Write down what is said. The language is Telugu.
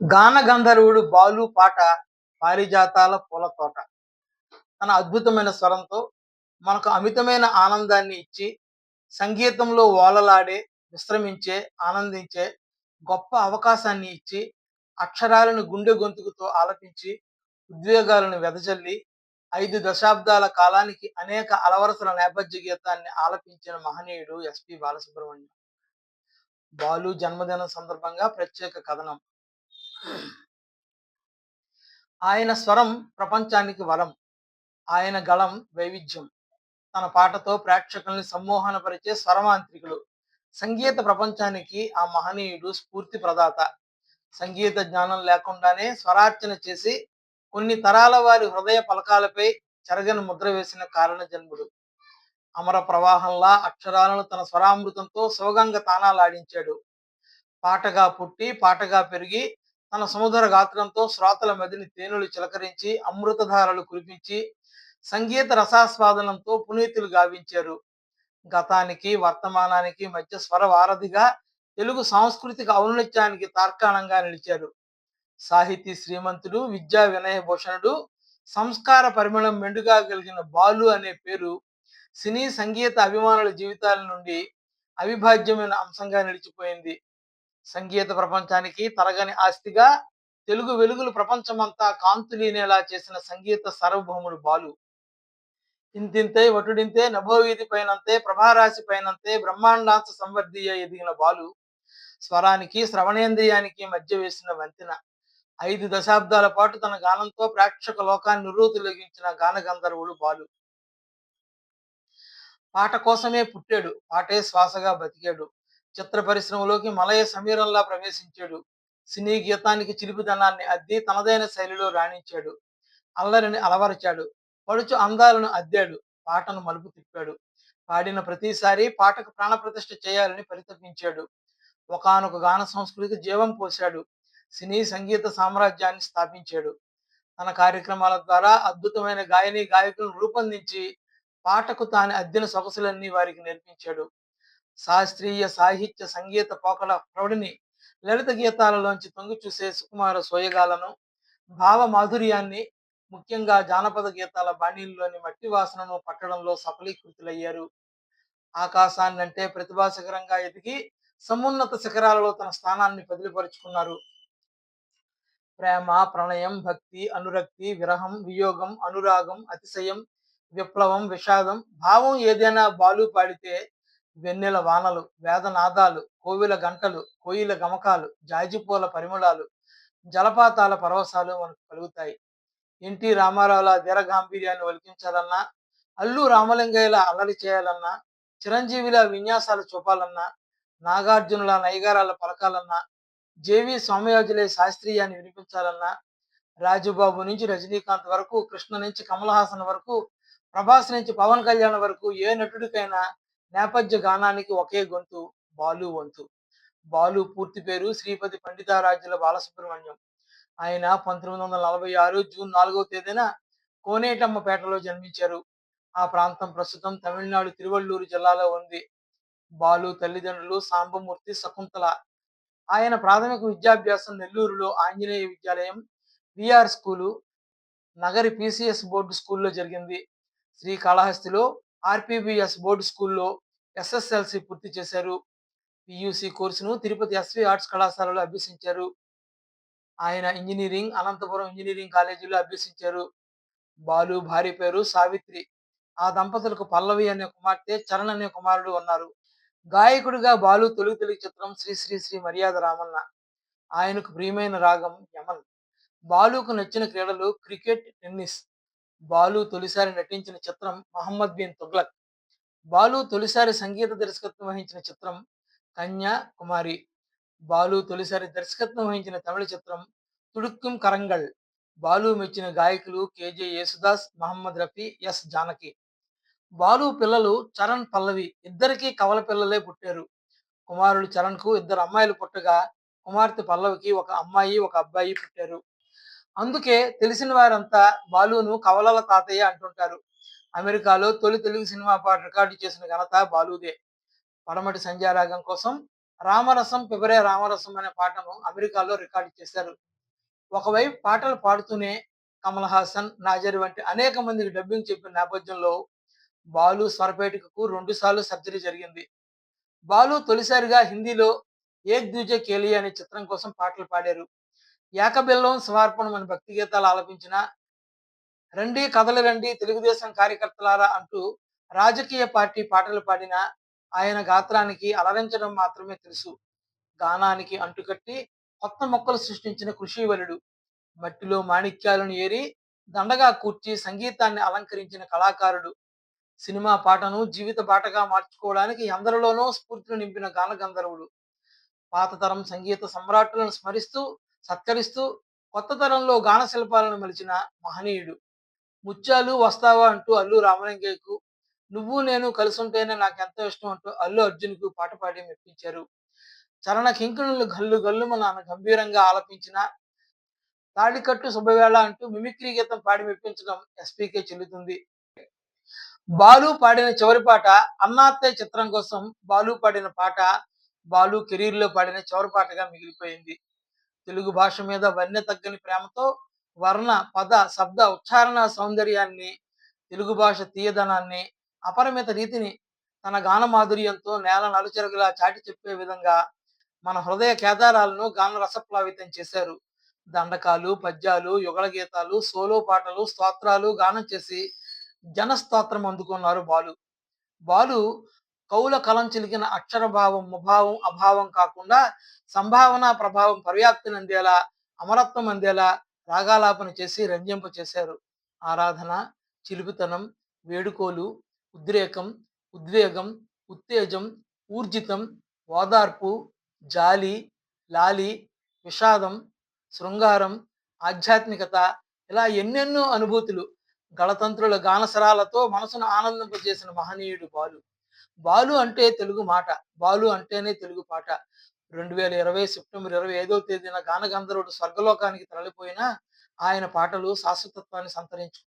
గాన గంధర్వుడు బాలు పాట పారిజాతాల పూల తోట. తన అద్భుతమైన స్వరంతో మనకు అమితమైన ఆనందాన్ని ఇచ్చి సంగీతంలో ఓలలాడే విశ్రమించే ఆనందించే గొప్ప అవకాశాన్ని ఇచ్చి అక్షరాలను గుండె గొంతుకుతో ఆలపించి ఉద్వేగాలను వెదజల్లి ఐదు దశాబ్దాల కాలానికి అనేక అలవరసల నేపథ్య గీతాన్ని ఆలపించిన మహనీయుడు ఎస్పి బాలసుబ్రహ్మణ్యం. బాలు జన్మదినం సందర్భంగా ప్రత్యేక కథనం. ఆయన స్వరం ప్రపంచానికి వలం ఆయన గళం వైవిధ్యం. తన పాటతో ప్రేక్షకుల్ని సమ్మోహనపరిచే స్వరమాంత్రికులు. సంగీత ప్రపంచానికి ఆ మహనీయుడు స్ఫూర్తి ప్రదాత. సంగీత జ్ఞానం లేకుండానే స్వరార్చన చేసి కొన్ని తరాల వారి హృదయ పలకాలపై చెరగని ముద్ర వేసిన కారణ జన్ముడు అమర ప్రవాహంలా అక్షరాలను తన స్వరామృతంతో శివగంగ తానాలాడించాడు పాటగా పుట్టి పాటగా పెరిగి తన సముద్ర గాత్రంతో శ్రోతల మదిని తేనులు చిలకరించి అమృతధారలు కురిపించి సంగీత రసాస్వాదనంతో పునీతులు గావించారు. గతానికి వర్తమానానికి మధ్య స్వర వారధిగా తెలుగు సాంస్కృతిక ఔన్నత్యానికి తార్కాణంగా నిలిచారు. సాహితీ శ్రీమంతుడు విద్యా వినయ భూషణుడు సంస్కార పరిమళం మెండుగా కలిగిన బాలు అనే పేరు సినీ సంగీత అభిమానుల జీవితాల నుండి అవిభాజ్యమైన అంశంగా నిలిచిపోయింది. సంగీత ప్రపంచానికి తరగని ఆస్తిగా తెలుగు వెలుగులు ప్రపంచమంతా కాంతులీనేలా చేసిన సంగీత సార్వభౌముడు బాలు. ఇంతింతే వటుడింతే నభోవీధి పైనంతే ప్రభారాశి పైనంతే బ్రహ్మాండాంత సంవర్ధియ ఎదిగిన బాలు. స్వరానికి శ్రవణేంద్రియానికి మధ్య వేసిన వంతెన. ఐదు దశాబ్దాల పాటు తన గానంతో ప్రేక్షక లోకాన్ని నిరూతులగించిన గాన గంధర్వుడు బాలు. పాట కోసమే పుట్టాడు. పాటే శ్వాసగా బతికాడు. చిత్ర పరిశ్రమలోకి మలయ సమీరంలా ప్రవేశించాడు. సినీ గీతానికి చిలిపిదనాన్ని అద్ది తనదైన శైలిలో రాణించాడు. అల్లరిని అలవరిచాడు. పడుచు అందాలను అద్దాడు. పాటను మలుపు తిప్పాడు. పాడిన ప్రతిసారి పాటకు ప్రాణప్రతిష్ఠ చేయాలని పరితపించాడు. ఒకనొక గాన సంస్కృతికి జీవం పోశాడు. సినీ సంగీత సామ్రాజ్యాన్ని స్థాపించాడు. తన కార్యక్రమాల ద్వారా అద్భుతమైన గాయని గాయకులను రూపొందించి పాటకు తాను అద్దిన సొగసులన్నీ వారికి నేర్పించాడు. శాస్త్రీయ సాహిత్య సంగీత పోకల ప్రౌఢిని లలిత గీతాలలోంచి తొంగి చూసే సుకుమార సోయగాలను భావ మాధుర్యాన్ని ముఖ్యంగా జానపద గీతాల బాణీల్లోని మట్టి వాసనను పట్టడంలో సఫలీకృతులయ్యారు. ఆకాశాన్ని అంటే ప్రతిభా శిఖరంగా ఎదిగి సమున్నత శిఖరాలలో తన స్థానాన్ని బదిలిపరుచుకున్నారు ప్రేమ ప్రణయం భక్తి అనురక్తి విరహం వియోగం అనురాగం అతిశయం విప్లవం విషాదం భావం ఏదైనా బాలు పాడితే వెన్నెల వానలు వేదనాదాలు కోవిల గంటలు కోయిల గమకాలు జాజిపూల పరిమళాలు జలపాతాల పరవశాలు మనకు కలుగుతాయి. ఎన్టీ రామారావుల ధీరగాంభీర్యాన్ని ఒలికించాలన్నా అల్లు రామలింగయ్యల అల్లరి చేయాలన్నా చిరంజీవిల విన్యాసాలు చూపాలన్నా నాగార్జునుల నైగారాల పలకాలన్నా జేవి సోమయాజులే శాస్త్రీయాన్ని వినిపించాలన్నా రాజుబాబు నుంచి రజనీకాంత్ వరకు కృష్ణ నుంచి కమల్ హాసన్ వరకు ప్రభాస్ నుంచి పవన్ కళ్యాణ్ వరకు ఏ నటుడికైనా నేపథ్య గానానికి ఒకే గొంతు బాలు వంతు. బాలు పూర్తి పేరు శ్రీపతి పండితారాజుల బాలసుబ్రహ్మణ్యం. ఆయన పంతొమ్మిది వందల నలభై ఆరు జూన్ నాలుగవ తేదీన కోనేటమ్మపేటలో జన్మించారు. ఆ ప్రాంతం ప్రస్తుతం తమిళనాడు తిరువళ్ళూరు జిల్లాలో ఉంది. బాలు తల్లిదండ్రులు సాంబమూర్తి శకుంతల. ఆయన ప్రాథమిక విద్యాభ్యాసం నెల్లూరులో Anjaneya Vidyalayam VR school Nagari PCS board స్కూల్లో జరిగింది. శ్రీకాళహస్తిలో ఆర్పిబిఎస్ బోర్డు స్కూల్లో ఎస్ఎస్ఎల్సి పూర్తి చేశారు. పియూసి కోర్సును తిరుపతి ఎస్వి ఆర్ట్స్ కళాశాలలో అభ్యసించారు. ఆయన ఇంజనీరింగ్ అనంతపురం ఇంజనీరింగ్ కాలేజీలో అభ్యసించారు. బాలు భార్య పేరు సావిత్రి. ఆ దంపతులకు పల్లవి అనే కుమార్తె చరణ్ అనే కుమారుడు ఉన్నారు. గాయకుడిగా బాలు తొలి తెలుగు చిత్రం శ్రీ శ్రీ శ్రీ మర్యాద రామన్న. ఆయనకు ప్రియమైన రాగం యమన్. బాలుకు నచ్చిన క్రీడలు క్రికెట్ టెన్నిస్ బాలు తొలిసారి నటించిన చిత్రం మహమ్మద్ బిన్ తుగ్లక్. బాలు తొలిసారి సంగీత దర్శకత్వం వహించిన చిత్రం కన్యా కుమారి. బాలు తొలిసారి దర్శకత్వం వహించిన తమిళ చిత్రం తుడుక్కుం కరంగల్. బాలు మెచ్చిన గాయకులు కేజే యేసుదాస్ మహమ్మద్ రఫీ ఎస్ జానకి. బాలు పిల్లలు చరణ్ పల్లవి ఇద్దరికీ కవల పిల్లలే పుట్టారు. కుమారుడు చరణ్కు ఇద్దరు అమ్మాయిలు పుట్టగా కుమార్తె పల్లవికి ఒక అమ్మాయి ఒక అబ్బాయి పుట్టారు. అందుకే తెలిసిన వారంతా బాలును కవలల తాతయ్య అంటుంటారు అమెరికాలో తొలి తెలుగు సినిమా పాట రికార్డు చేసిన ఘనత బాలుదే పడమటి సంధ్యారాగం కోసం రామరసం పిబరే రామరసం అనే పాటను అమెరికాలో రికార్డు చేశారు ఒకవైపు పాటలు పాడుతూనే కమల్ హాసన్, నాజర్ వంటి అనేక మందికి డబ్బింగ్ చెప్పిన నేపథ్యంలో బాలు స్వరపేటికకు రెండు సార్లు సర్జరీ జరిగింది. బాలు తొలిసారిగా హిందీలో 'ఏక్ దూజే కేలి అనే చిత్రం కోసం పాటలు పాడారు. 'ఏకబిల్లం స్వార్పణం' అని భక్తి గీతాలు ఆలపించిన 'రండి కథలు రండి తెలుగుదేశం కార్యకర్తలారా' అంటూ రాజకీయ పార్టీ పాటలు పాడిన ఆయన గాత్రానికి అలరించడం మాత్రమే తెలుసు. గానానికి అంటుకట్టి కొత్త మొక్కలు సృష్టించిన కృషివలుడు మట్టిలో మాణిక్యాలను ఏరి దండగా కూర్చి సంగీతాన్ని అలంకరించిన కళాకారుడు. సినిమా పాటను జీవిత బాటగా మార్చుకోవడానికి ఎందరిలోనో స్ఫూర్తిని నింపిన గాన గంధర్వుడు. పాత తరం సంగీత సమ్రాట్లను స్మరిస్తూ, సత్కరిస్తూ కొత్త తరంలో గాన శిల్పాలను మలిచిన మహనీయుడు. 'ముత్యాలు వస్తావా' అంటూ అల్లు రామలింగయ్యకు, 'నువ్వు నేను కలిసుంటేనే నాకెంతో ఇష్టం' అంటూ అల్లు అర్జున్‌కు పాట పాడి మెప్పించారు. చరణ కింకుణులు గల్లు గల్లుమన గంభీరంగా ఆలపించిన తాడికట్టు శుభవేళ' అంటూ మిమిక్రీ గీతం పాడి మెప్పించడం ఎస్పీకే చెల్లుతుంది. బాలు పాడిన చివరి పాట 'అన్నాత్తయ్య' చిత్రం కోసం బాలు పాడిన పాట బాలు కెరీర్‌లో పాడిన చివరి పాటగా మిగిలిపోయింది. తెలుగు భాష మీద వన్య తగ్గని ప్రేమతో వర్ణ, పద, శబ్ద ఉచ్చారణ సౌందర్యాన్ని, తెలుగు భాష తీయదనాన్ని, అపరిమిత రీతిని తన గాన మాధుర్యంతో నేల నలుచెరుగులా చాటి చెప్పే విధంగా మన హృదయ కేదారాలను గాన రసప్లావితం చేశారు. దండకాలు, పద్యాలు, యుగళ గీతాలు, సోలో పాటలు, స్తోత్రాలు గానం చేసి జనస్తోత్రం అందుకున్నారు బాలు. బాలు కౌల కలం చిలికిన అక్షర భావం, ముభావం, అభావం కాకుండా సంభావన, ప్రభావం పరివ్యాప్తినందేలా, అమరత్వం అందేలా రాగాలాపన చేసి రంజింప చేశారు. ఆరాధన, చిలుపుతనం వేడుకోలు, ఉద్రేకం, ఉద్వేగం, ఉత్తేజం, ఊర్జితం, ఓదార్పు, జాలి, లాలి, విషాదం, శృంగారం, ఆధ్యాత్మికత ఇలా ఎన్నెన్నో అనుభూతులు గణతంత్రుల గానసరాలతో మనసును ఆనందింపజేసిన మహనీయుడు బాలు. బాలు అంటే తెలుగు మాట. బాలు అంటేనే తెలుగు పాట. 2020 సెప్టెంబర్ 25వ తేదీన గానగంధర్వుడు స్వర్గలోకానికి తరలిపోయినా ఆయన పాటలు శాశ్వతత్వాన్ని సంతరించు